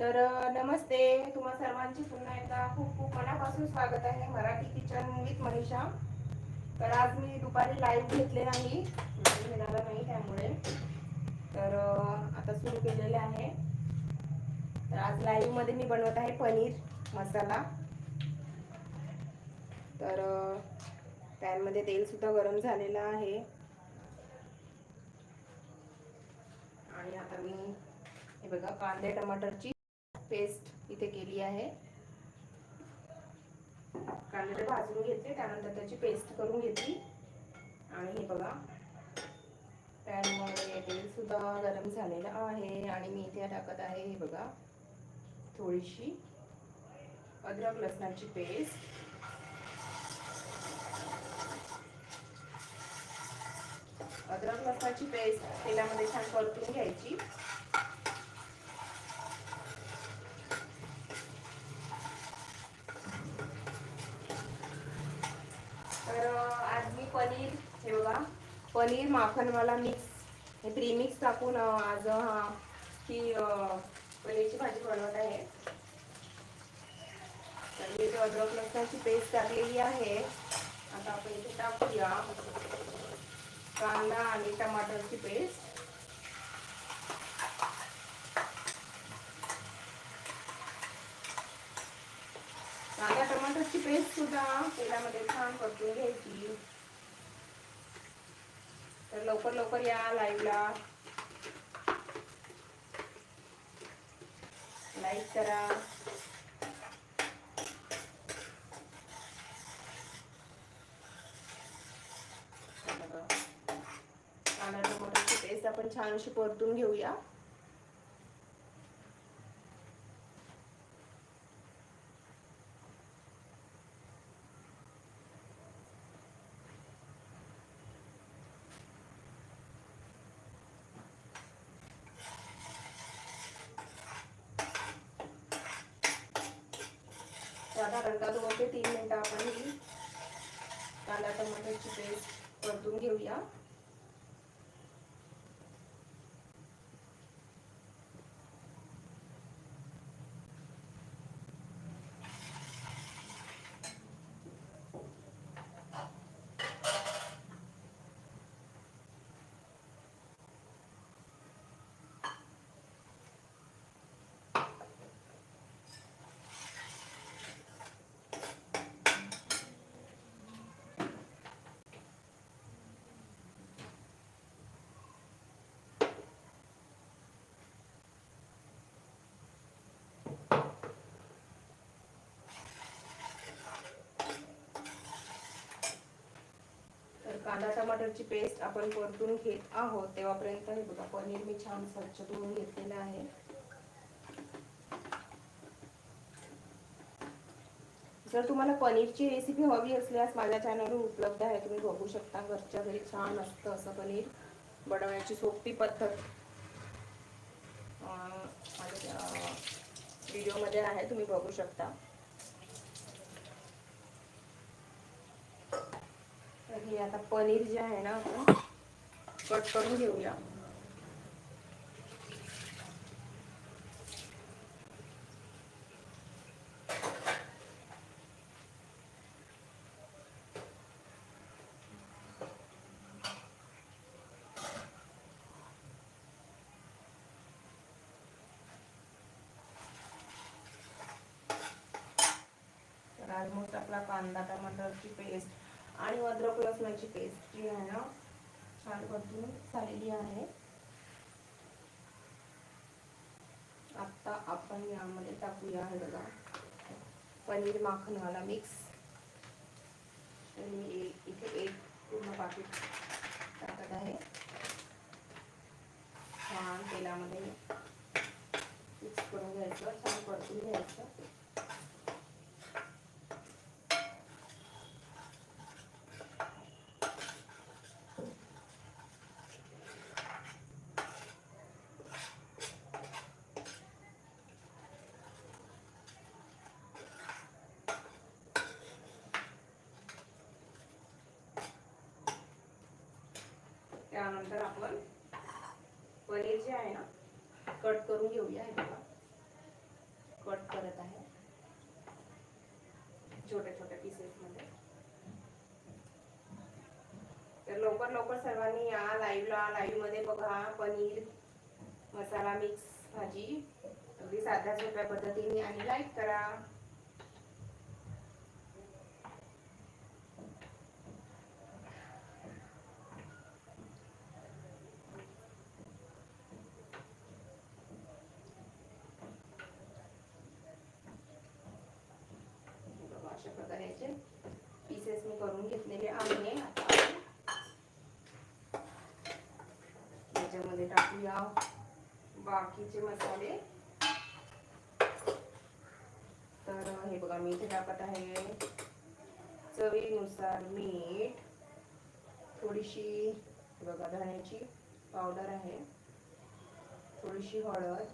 तर नमस्ते. तुम्हा सर्वांची पुन्हा एकदा खूप खूप मनापासून स्वागत आहे मराठी किचन विथ मनीषा. तर आज मी दुपारी लाईव्ह घेतले नाही. म्हणजे वेळ नाही त्यामुळे. तर आता सुरू केलेले आहे. तर आज लाईव्हमध्ये मी बनवत आहे पनीर मसाला. तर पॅनमध्ये तेलसुद्धा गरम झालेलं आहे. आणि आता मी हे बघा कांदे टमाटरची पेस्ट इथे केली आहे. कांदे भाजून घेतले त्यानंतर त्याची पेस्ट करून घेतली. आणि हे बघा पॅनमध्ये तेल सुद्धा गरम झालेलं आहे आणि मी इथे टाकत आहे हे बघा थोडीशी अद्रक लसणाची पेस्ट अद्रक लसणाची पेस्ट तेलामध्ये छान परतून घ्यायची तर अं, आज मी पनीर हे बघा पनीर माखनवाला मिक्स हे प्रीमिक्स टाकून आज हा ही पनीरची भाजी बनवत आहे. तर मी इथे अद्रक लसणाची पेस्ट टाकलेली आहे. आता आपण इथे टाकूया. कांदा आणि टमाटरची पेस्ट कांदा टमाटरची पेस्ट सुद्धा तेलामध्ये छान परतून घ्यायची. तर लवकर लवकर या लाईव्हला लाईक करा. कांदा टमाटरची पेस्ट आपण छान अशी परतून घेऊया. साधारणतः दोन ते तीन मिनटं आपण ही कांदा टमाट्याची पेस्ट परतून घेऊया तर कांदा टमाटरची पेस्ट आपण परतून घेत आहोत. तेव्हापर्यंत हे बघा पनीर मी छान स्वच्छ धुवून घेतलेलं आहे. जर तुम्हाला पनीरची रेसिपी हवी असल्यास माझ्या चॅनलवर उपलब्ध आहे. तुम्ही बघू शकता घरच्या घरी छान असतं असं पनीर बनवण्याची सोपी पद्धत. माझ्या व्हिडिओमध्ये आहे तुम्ही बघू शकता. आता पनीर जे आहे ना आपण कट करून घेऊया कांदा टमाटरची पेस्ट आणि अद्रक लसणाची पेस्ट जी आहे ना. छान परतून झालेली आहे. आता आपण यामध्ये टाकूया हे बघा. पनीर माखनवाला मिक्स मी ए- इथे एक पूर्ण पाकिट टाकत आहे. छान तेलामध्ये मिक्स करून घ्यायचं छान परतून घ्यायचं. त्यानंतर आपण पनीर जे आहे ना कट करून घेऊया हे बघा. कट करत आहे. छोट्या छोट्या पीसेसमध्ये तर लवकर लवकर सर्वांनी या लाईव्हला लाईव्हमध्ये बघा पनीर मसाला मिक्स भाजी. अगदी साध्या सोप्या पद्धतीने आणि लाईक करा बघा, अशा प्रकारे याचे पीसेस मी करून घेतलेले आहे आता या बाकीचे मसाले. तर हे बघा मी इथे टाकत आहे चवीनुसार मीठ. थोडीशी बघा धण्याची पावडर आहे. थोडीशी हळद.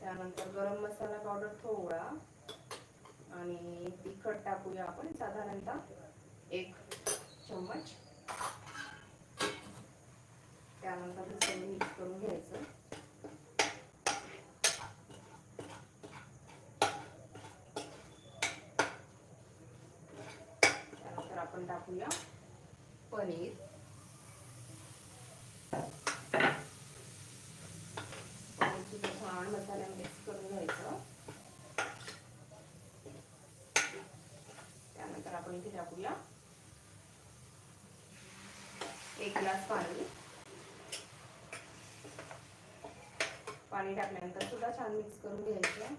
त्यानंतर गरम मसाला पावडर थोडा. आणि तिखट टाकूया आपण. साधारणतः एक चम्मच. त्यानंतर हे सगळं मिक्स करून घ्यायचं. त्यानंतर आपण टाकूया पनीर. पनीरची छान मसाला मिक्स करून घ्यायचं. त्यानंतर आपण इथे टाकूया एक ग्लास पाणी. पाणी टाकल्यानंतर सुद्धा छान मिक्स घ्यायचं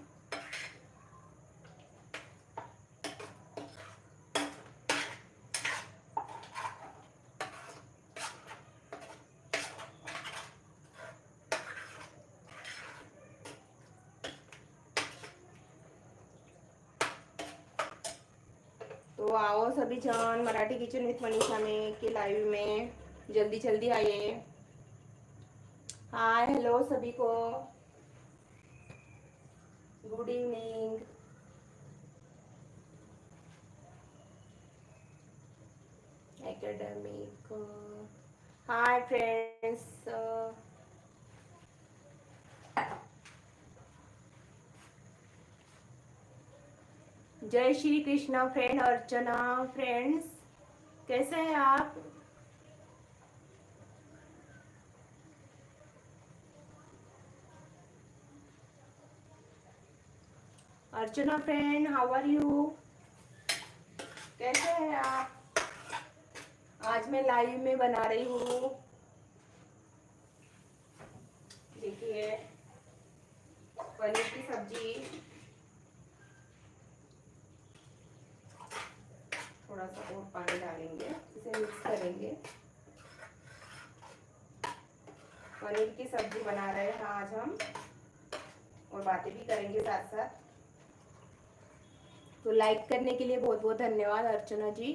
तो आओ सभी जन मराठी किचन विथ मनीषा में के लाइव में जल्दी जल्दी आइए. हाय हेलो सभी को. Good evening academic hi friends जय श्री कृष्णा फ्रेंड अर्चना फ्रेंड्स कैसे हैं आप? Archana friend how are you कैसे हैं आप? आज मैं लाइव में बना रही हूँ। देखिए, पनीर की सब्ज़ी। थोड़ा सा और पानी डालेंगे, इसे मिक्स करेंगे। पनीर की सब्ज़ी बना रहे हैं आज हम, और बातें भी करेंगे साथ साथ तो लाइक करने के लिए बहुत बहुत धन्यवाद, अर्चना जी।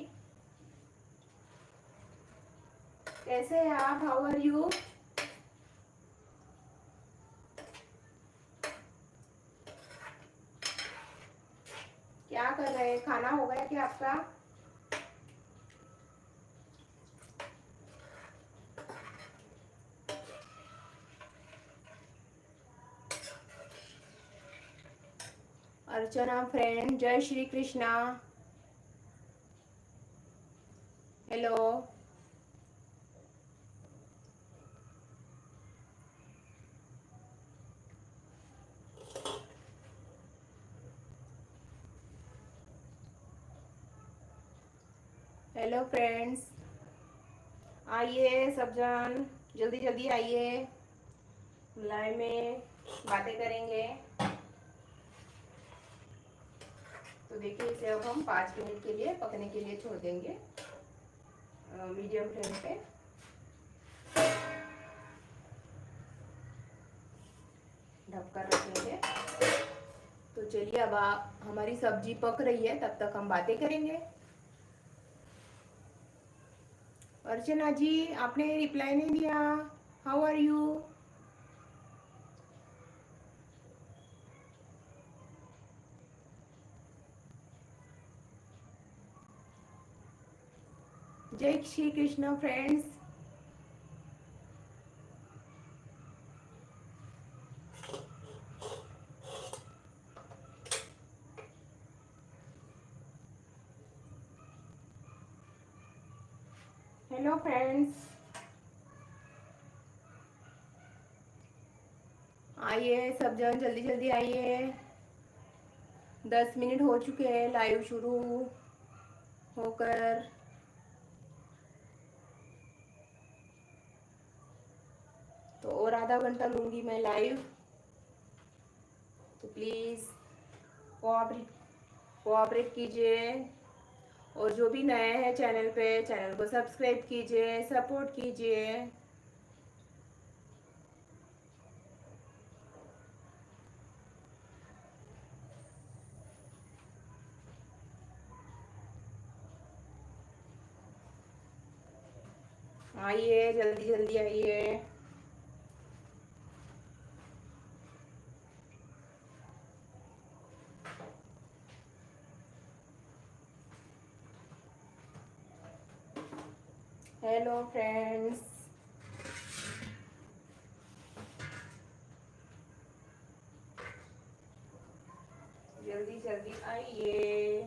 कैसे हैं आप? हाउ आर यू क्या कर रहे हैं? खाना हो गया क्या आपका? अर्चना फ्रेंड जय Shri Krishna. Hello hello friends आइए सब जन जल्दी जल्दी आइए। लाइव में बातें करेंगे। तो देखिए, इसे अब हम पाँच मिनट के लिए पकने के लिए छोड़ देंगे मीडियम फ्लेम पे। ढककर रखेंगे। तो चलिए, अब हमारी सब्ज़ी पक रही है, तब तक हम बातें करेंगे। अर्चना जी, आपने रिप्लाई नहीं दिया। हाउ आर यू जय Shri Krishna friends. Hello friends आइए, सब जन जल्दी जल्दी आइए। दस मिनट हो चुके हैं लाइव शुरू होकर। तो और आधा घंटा लूँगी मैं लाइव तो प्लीज़ कोऑपरेट कोऑपरेट कीजिए। और जो भी नए हैं चैनल पे चैनल को सब्सक्राइब कीजिए सपोर्ट कीजिए। आइए, जल्दी जल्दी आइए। हेलो फ्रेंड्स जल्दी जल्दी आइए।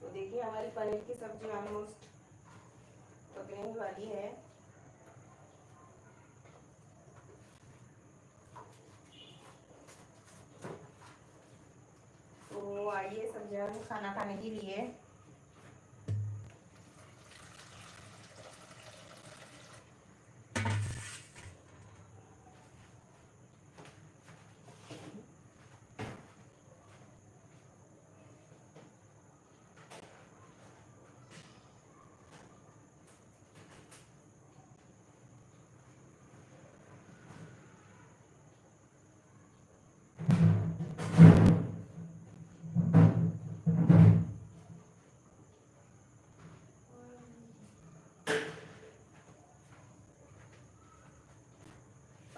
तो देखिए हमारी पनीर की सब्ज़ी ऑलमोस्ट पकने ही वाली है। तो आइए सब जगह खाना खाने के लिए।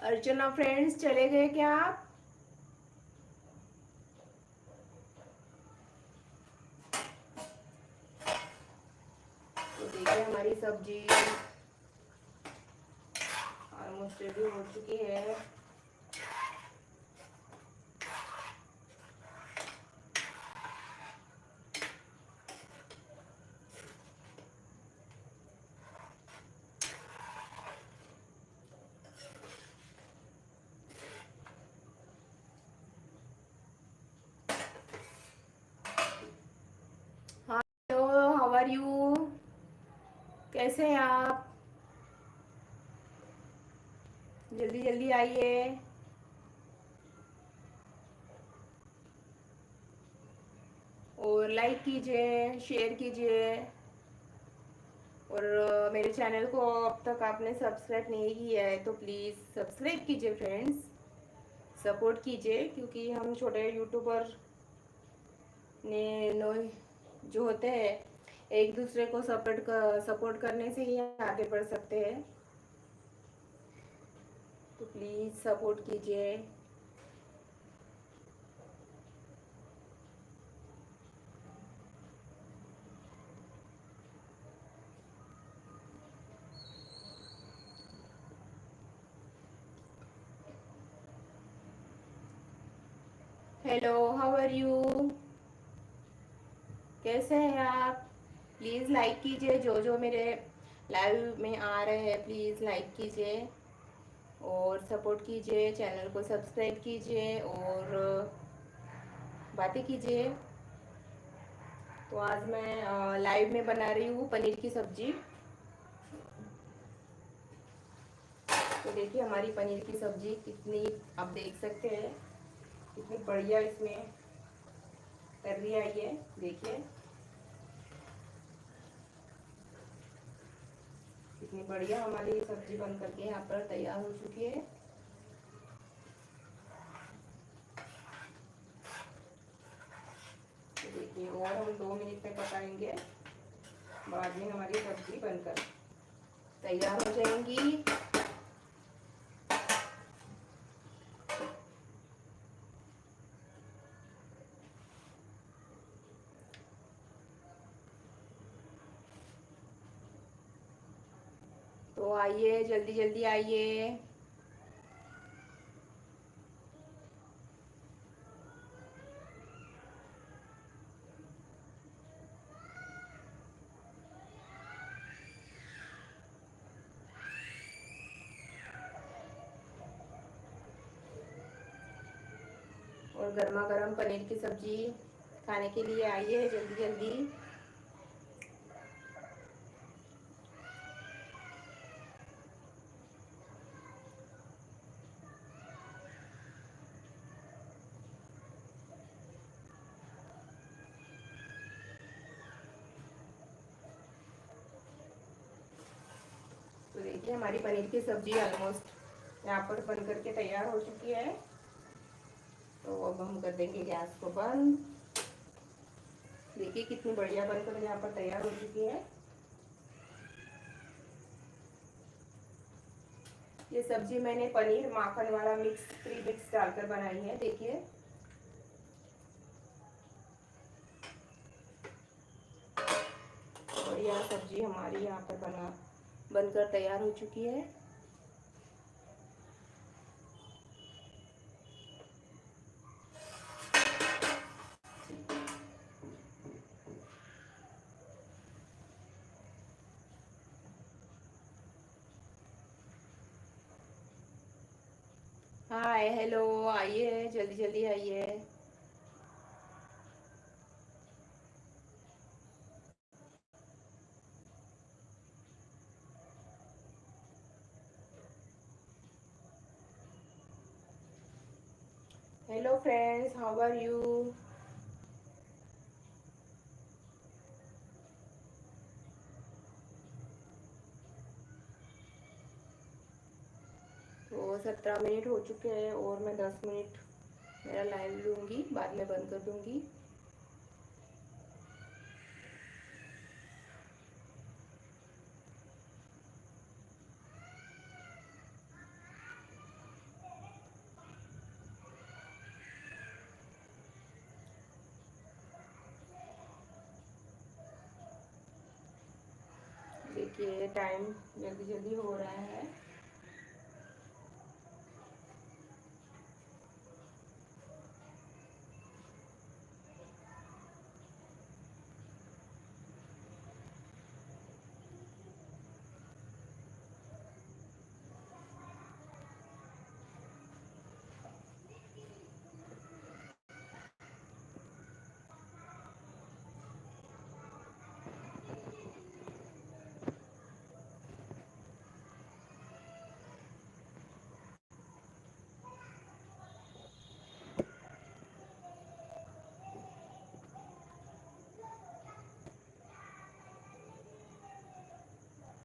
अर्चना फ्रेंड्स चले गए क्या आप? तो देखिए हमारी सब्ज़ी ऑलमोस्ट रेडी हो चुकी है आर यू कैसे हैं आप? जल्दी जल्दी आइए। और लाइक कीजिए शेयर कीजिए। और मेरे चैनल को अब तक आपने सब्सक्राइब नहीं किया है तो प्लीज़ सब्सक्राइब कीजिए फ्रेंड्स सपोर्ट कीजिए, क्योंकि हम छोटे यूट्यूबर ने जो होते हैं एक दूसरे को सपोर्ट कर सपोर्ट करने से ही आगे बढ़ सकते हैं। तो प्लीज़ सपोर्ट कीजिए। हेलो हाउ आर यू कैसे हैं आप? प्लीज़ लाइक कीजिए, जो जो मेरे लाइव में आ रहे हैं प्लीज़ लाइक कीजिए और सपोर्ट कीजिए चैनल को सब्सक्राइब कीजिए और बातें कीजिए। तो आज मैं लाइव में बना रही हूँ पनीर की सब्ज़ी। तो देखिए हमारी पनीर की सब्ज़ी कितनी, आप देख सकते हैं, कितनी बढ़िया इसमें कर रही है ये कितनी बढ़िया, हमारी सब्ज़ी बन करके यहाँ पर तैयार हो चुकी है। देखिए, और हम दो मिनट में पकाएँगे। बाद में हमारी सब्ज़ी बनकर तैयार हो जाएँगी। आइए, जल्दी जल्दी आइए। और गर्मा गर्म पनीर की सब्ज़ी खाने के लिए आइए, जल्दी जल्दी तो देखिए हमारी पनीर की सब्ज़ी ऑलमोस्ट यहाँ पर बन करके तैयार हो चुकी है। तो अब हम कर देंगे गैस को बंद। देखिए कितनी बढ़िया बनकर यहाँ पर तैयार हो चुकी है। ये सब्ज़ी मैंने पनीर माखन वाला मिक्स प्री मिक्स डालकर बनाई है, देखिए। बढ़िया सब्ज़ी हमारी यहाँ पर बना। बनकर तैयार हो चुकी है। हाय हेलो आइए जल्दी जल्दी आइए हेलो फ्रेंड्स are you? तो सत्रह मिनट हो चुके हैं और मैं दस मिनट मेरा लाइव लूँगी, बाद में बंद कर दूँगी देखिए टाइम जल्दी जल्दी हो रहा है।